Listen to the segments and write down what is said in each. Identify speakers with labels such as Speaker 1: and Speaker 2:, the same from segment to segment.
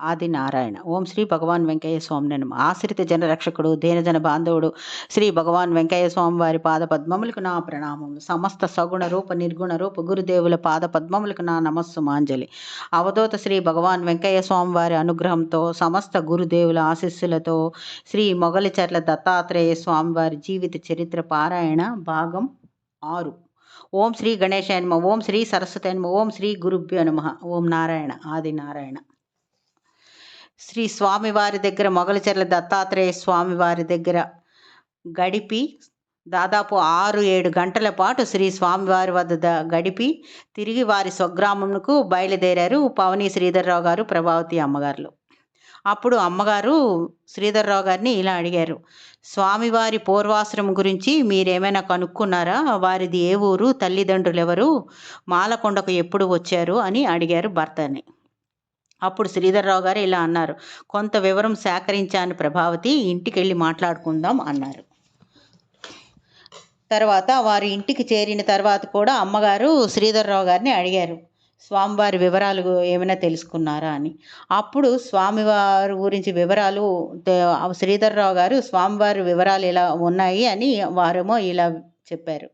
Speaker 1: ఆది నారాయణ ఓం శ్రీ భగవాన్ వెంకయ్య స్వామి ఆశ్రిత జనరక్షకుడు దీనజన బాంధవుడు శ్రీ భగవాన్ వెంకయ్య స్వామి వారి పాద పద్మములకు నా ప్రణామములు సమస్త సగుణ రూప నిర్గుణ రూప గురుదేవుల పాద పద్మములకు నా నమస్సు మాంజలి అవధూత శ్రీ భగవాన్ వెంకయ్య స్వామి వారి అనుగ్రహంతో సమస్త గురుదేవుల ఆశీస్సులతో శ్రీ మొగలిచర్ల దత్తాత్రేయ స్వామివారి జీవిత చరిత్ర పారాయణ భాగం ఆరు. ఓం శ్రీ గణేశాయ నమ. ఓం శ్రీ సరస్వతి నమ. ఓం శ్రీ గురుభ్యో నమ. ఓం నారాయణ. ఆది నారాయణ శ్రీ స్వామివారి దగ్గర మొగలచెర్ల దత్తాత్రేయ స్వామివారి దగ్గర గడిపి దాదాపు ఆరు ఏడు గంటల పాటు శ్రీ స్వామివారి వద్ద గడిపి తిరిగి వారి స్వగ్రామంకు బయలుదేరారు పవని శ్రీధర్రావు గారు ప్రభావతి అమ్మగారులు. అప్పుడు అమ్మగారు శ్రీధర్రావు గారిని ఇలా అడిగారు స్వామివారి పూర్వాశ్రమం గురించి మీరేమైనా కనుక్కున్నారా? వారిది ఏ ఊరు? తల్లిదండ్రులు ఎవరు మాలకొండకు ఎప్పుడు వచ్చారు? అని అడిగారు భర్తని. అప్పుడు శ్రీధర్రావు గారు ఇలా అన్నారు. కొంత వివరం సేకరించాను ప్రభావతి ఇంటికి వెళ్ళి మాట్లాడుకుందాం అన్నారు. తర్వాత వారు ఇంటికి చేరిన తర్వాత కూడా అమ్మగారు శ్రీధర్రావు గారిని అడిగారు. స్వామివారి వివరాలు ఏమైనా తెలుసుకున్నారా అని. అప్పుడు స్వామివారి గురించి వివరాలు శ్రీధర్రావు గారు స్వామివారి వివరాలు ఇలా ఉన్నాయి అని వారేమో ఇలా చెప్పారు.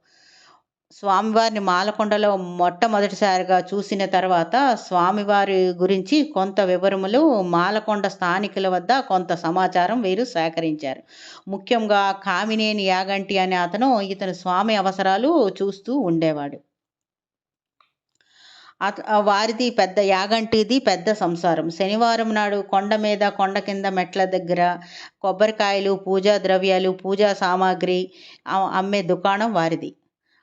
Speaker 1: స్వామివారిని మాలకొండలో మొట్టమొదటిసారిగా చూసిన తర్వాత స్వామివారి గురించి కొంత వివరములు మాలకొండ స్థానికుల వద్ద కొంత సమాచారం వీరు సేకరించారు. ముఖ్యంగా కామినేని యాగంటి అనే అతను ఇతను స్వామి అవసరాలు చూస్తూ ఉండేవాడు. అత- వారిది పెద్ద యాగంటిది పెద్ద సంసారం. శనివారం నాడు కొండ మీద కొండ కింద మెట్ల దగ్గర కొబ్బరికాయలు పూజా ద్రవ్యాలు పూజా సామాగ్రి అమ్మే దుకాణం వారిది.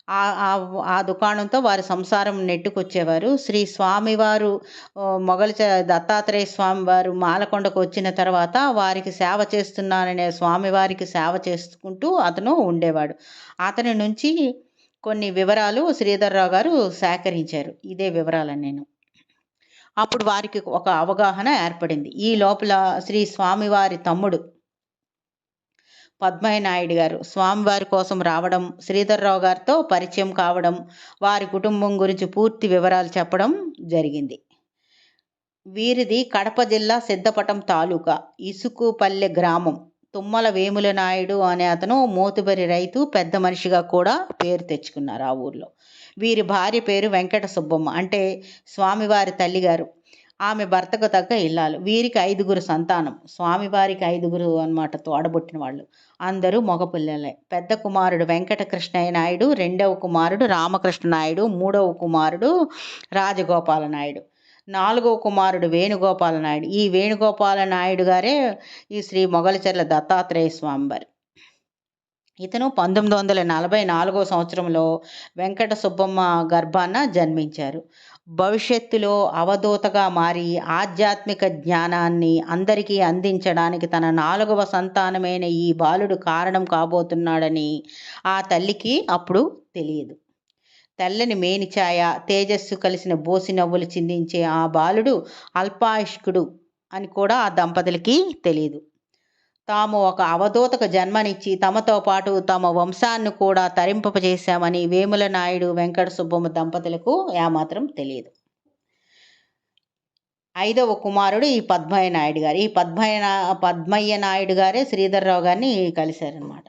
Speaker 1: ఆ దుకాణంతో వారి సంసారం నెట్టుకొచ్చేవారు. శ్రీ స్వామివారు మొగలి చ- దత్తాత్రేయ స్వామివారు మాలకొండకు వచ్చిన తర్వాత వారికి సేవ చేస్తున్నాననే స్వామివారికి సేవ చేసుకుంటూ అతను ఉండేవాడు. అతని నుంచి కొన్ని వివరాలు శ్రీధర్రావు గారు సేకరించారు. ఇదే వివరాలని నేను. అప్పుడు వారికి ఒక అవగాహన ఏర్పడింది. ఈ లోపల శ్రీ స్వామివారి తమ్ముడు పద్మయ్య నాయుడు గారు. స్వామివారి కోసం రావడం శ్రీధర్రావు గారితో పరిచయం కావడం వారి కుటుంబం గురించి పూర్తి వివరాలు చెప్పడం జరిగింది. వీరిది కడప జిల్లా సిద్ధపటం తాలూకా ఇసుకుపల్లె గ్రామం. తుమ్మల వేముల నాయుడు అనే అతను మోతుబరి రైతు పెద్ద మనిషిగా కూడా పేరు తెచ్చుకున్నారు ఆ ఊర్లో. వీరి భార్య పేరు వెంకట సుబ్బమ్మ. అంటే స్వామివారి తల్లిగారు. ఆమె భర్తకు తగ్గ ఇల్లాలు. వీరికి ఐదుగురు సంతానం. స్వామివారికి ఐదుగురు అన్నమాట తోడబుట్టిన వాళ్ళు. అందరూ మగపిల్లలే పెద్ద కుమారుడు వెంకటకృష్ణయ్య నాయుడు రెండవ కుమారుడు రామకృష్ణ నాయుడు మూడవ కుమారుడు రాజగోపాల నాయుడు. నాలుగవ కుమారుడు వేణుగోపాల నాయుడు. ఈ వేణుగోపాల నాయుడు గారే ఈ శ్రీ మొగలచర్ల దత్తాత్రేయ స్వామివారి. ఇతను పంతొమ్మిది వందల నలభై నాలుగో సంవత్సరంలో వెంకట సుబ్బమ్మ గర్భాన జన్మించారు. భవిష్యత్తులో అవధూతగా మారి ఆధ్యాత్మిక జ్ఞానాన్ని అందరికీ అందించడానికి తన నాలుగవ సంతానమైన ఈ బాలుడు కారణం కాబోతున్నాడని ఆ తల్లికి అప్పుడు తెలియదు. తెల్లని మేనిఛాయ తేజస్సు కలిసిన బోసి నవ్వులు చిందించే ఆ బాలుడు అల్పాయుష్కుడు అని కూడా ఆ దంపతులకి తెలియదు తాము ఒక అవధూతకు జన్మనిచ్చి తమతో పాటు తమ వంశాన్ని కూడా తరింపజేశామని వేముల నాయుడు వెంకట సుబ్బమ్మ దంపతులకు ఏమాత్రం తెలియదు. ఐదవ కుమారుడు ఈ పద్మయ్య నాయుడు గారు. ఈ పద్మయ్య పద్మయ్య నాయుడు గారే శ్రీధర్రావు గారిని కలిశారనమాట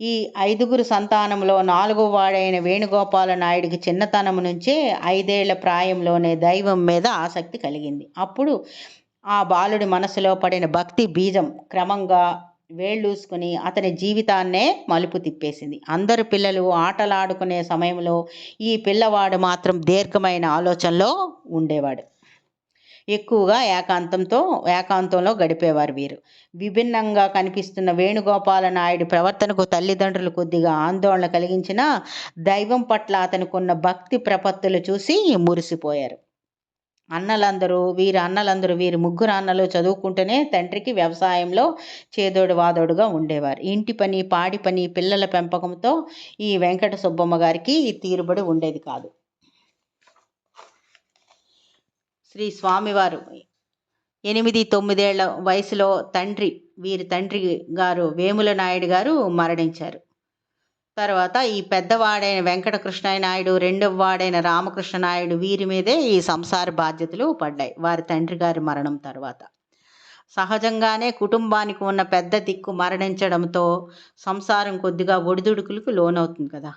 Speaker 1: ఈ ఐదుగురు సంతానంలో నాలుగో వాడైన వేణుగోపాల నాయుడికి చిన్నతనం నుంచే ఐదేళ్ళ ప్రాయంలోనే దైవం మీద ఆసక్తి కలిగింది. అప్పుడు ఆ బాలుడి మనసులో పడిన భక్తి బీజం క్రమంగా వేళ్ళూసుకుని అతని జీవితాన్నే మలుపు తిప్పేసింది. అందరు పిల్లలు ఆటలాడుకునే సమయంలో ఈ పిల్లవాడు మాత్రం దీర్ఘమైన ఆలోచనలో ఉండేవాడు. ఎక్కువగా ఏకాంతంతో ఏకాంతంలో గడిపేవారు వీరు. విభిన్నంగా కనిపిస్తున్న వేణుగోపాల నాయుడు ప్రవర్తనకు తల్లిదండ్రులు కొద్దిగా ఆందోళన కలిగించిన దైవం పట్ల అతనికున్న భక్తి ప్రపత్తులు చూసి మురిసిపోయారు. అన్నలందరూ వీరి అన్నలందరూ వీరి ముగ్గురు అన్నలు చదువుకుంటూనే తండ్రికి వ్యవసాయంలో చేదోడు వాదోడుగా ఉండేవారు. ఇంటి పని పాడి పని పిల్లల పెంపకంతో ఈ వెంకట సుబ్బమ్మ గారికి తీరుబడి ఉండేది కాదు. శ్రీ స్వామివారు ఎనిమిది తొమ్మిదేళ్ళ వయసులో తండ్రి వీరి తండ్రి గారు వేముల నాయుడు గారు మరణించారు. తర్వాత ఈ పెద్దవాడైన వెంకటకృష్ణ నాయుడు రెండవ వాడైన రామకృష్ణ నాయుడు వీరి మీదే ఈ సంసార బాధ్యతలు పడ్డాయి. వారి తండ్రి గారి మరణం తర్వాత. సహజంగానే కుటుంబానికి ఉన్న పెద్ద దిక్కు మరణించడంతో సంసారం కొద్దిగా ఒడిదుడుకులకు లోనవుతుంది కదా.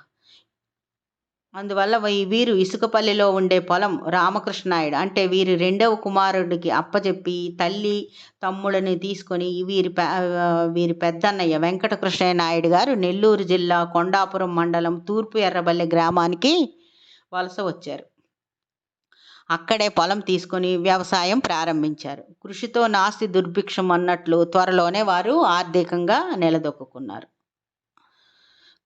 Speaker 1: అందువల్ల వీరు ఇసుకపల్లిలో ఉండే పొలం రామకృష్ణాయుడు. అంటే వీరి రెండవ కుమారుడికి అప్పచెప్పి తల్లి తమ్ముడిని తీసుకొని వీరి వీరి పెద్దన్నయ్య వెంకటకృష్ణయ్య నాయుడు గారు నెల్లూరు జిల్లా కొండాపురం మండలం తూర్పు ఎర్రబల్లి గ్రామానికి వలస వచ్చారు. అక్కడే పొలం తీసుకొని వ్యవసాయం ప్రారంభించారు. కృషితో నాస్తి దుర్భిక్షం అన్నట్లు త్వరలోనే వారు ఆర్థికంగా నిలదొక్కున్నారు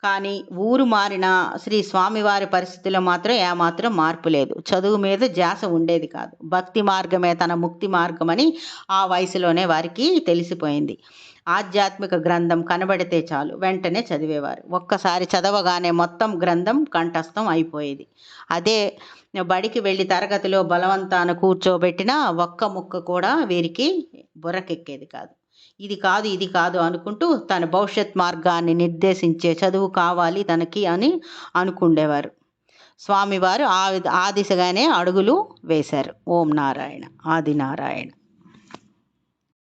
Speaker 1: కానీ ఊరు మారిన శ్రీ స్వామివారి పరిస్థితిలో మాత్రం ఏమాత్రం మార్పు లేదు. చదువు మీద ధ్యాస ఉండేది కాదు. భక్తి మార్గమే తన ముక్తి మార్గమని ఆ వయసులోనే వారికి తెలిసిపోయింది. ఆధ్యాత్మిక గ్రంథం కనబడితే చాలు. వెంటనే చదివేవారు. ఒక్కసారి చదవగానే మొత్తం గ్రంథం కంఠస్థం అయిపోయేది. అదే బడికి వెళ్ళి తరగతిలో బలవంతాన కూర్చోబెట్టిన ఒక్క ముక్క కూడా వీరికి బుర్రకెక్కేది కాదు. ఇది కాదు ఇది కాదు అనుకుంటూ తన భవిష్యత్ మార్గాన్ని నిర్దేశించే చదువు కావాలి తనకి అని అనుకుండేవారు. స్వామివారు ఆ ఆ దిశగానే అడుగులు వేశారు. ఓం నారాయణ ఆది నారాయణ.